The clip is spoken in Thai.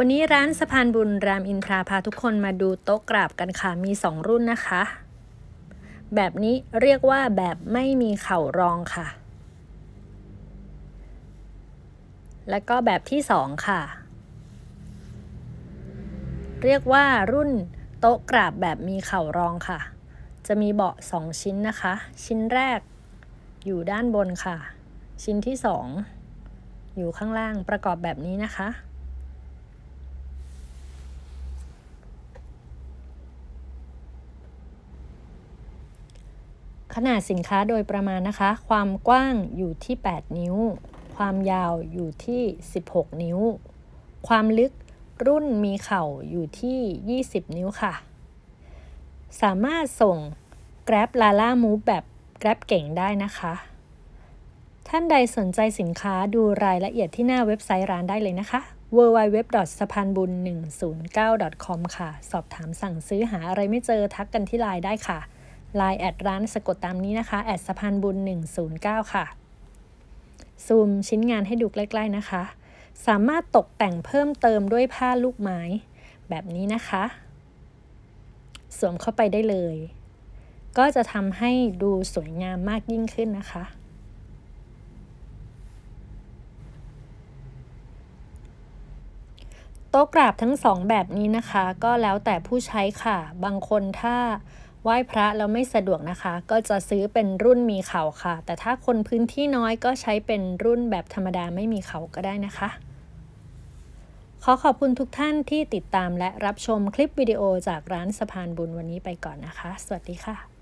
วันนี้ร้านสะพานบุญรามอินทราพาทุกคนมาดูโต๊ะกราบกันค่ะ มี 2 รุ่นนะคะ แบบนี้เรียกว่าแบบไม่มีเข่ารองค่ะ และก็แบบที่ 2 ค่ะ เรียกว่ารุ่นโต๊ะกราบแบบมีเข่ารองค่ะ จะมีเบาะ 2 ชิ้นนะคะ ชิ้นแรกอยู่ด้านบนค่ะ ชิ้นที่ 2 อยู่ข้างล่างประกอบแบบนี้นะคะ ขนาดสินค้าโดยประมาณนะคะ ความกว้างอยู่ที่ 8 นิ้ว ความยาวอยู่ที่ 16 นิ้ว ความลึกรุ่นมีเข่าอยู่ที่ 20 นิ้วค่ะ สามารถส่ง Grab Lala Move แบบ Grab เก่งได้นะคะ ท่านใดสนใจสินค้าดูรายละเอียดที่หน้าเว็บไซต์ร้านได้เลยนะคะ www. สะพานบุญ109 com ค่ะ สอบถามสั่งซื้อหาอะไรไม่เจอทักกันที่ไลน์ได้ค่ะ ไลน์แอดร้านสะกดตามนี้นะคะแอดสะพานบุญ 109 ค่ะ ซูมชิ้นงานให้ดูใกล้ ๆนะคะ สามารถตกแต่งเพิ่มเติมด้วยผ้าลูกไม้ แบบนี้นะคะ สวมเข้าไปได้เลย ก็จะทำให้ดูสวยงามมากยิ่งขึ้นนะคะโต๊ะกราบทั้งสองแบบนี้นะคะ ก็แล้วแต่ผู้ใช้ค่ะ บางคนถ้า ไหว้พระแล้วไม่สะดวกนะคะ ก็จะซื้อเป็นรุ่นมีเขาค่ะ แต่ถ้าคนพื้นที่น้อยก็ใช้เป็นรุ่นแบบธรรมดาไม่มีเขาก็ได้นะคะ ขอขอบคุณทุกท่านที่ติดตามและรับชมคลิปวิดีโอจากร้านสะพานบุญวันนี้ไปก่อนนะคะ สวัสดีค่ะ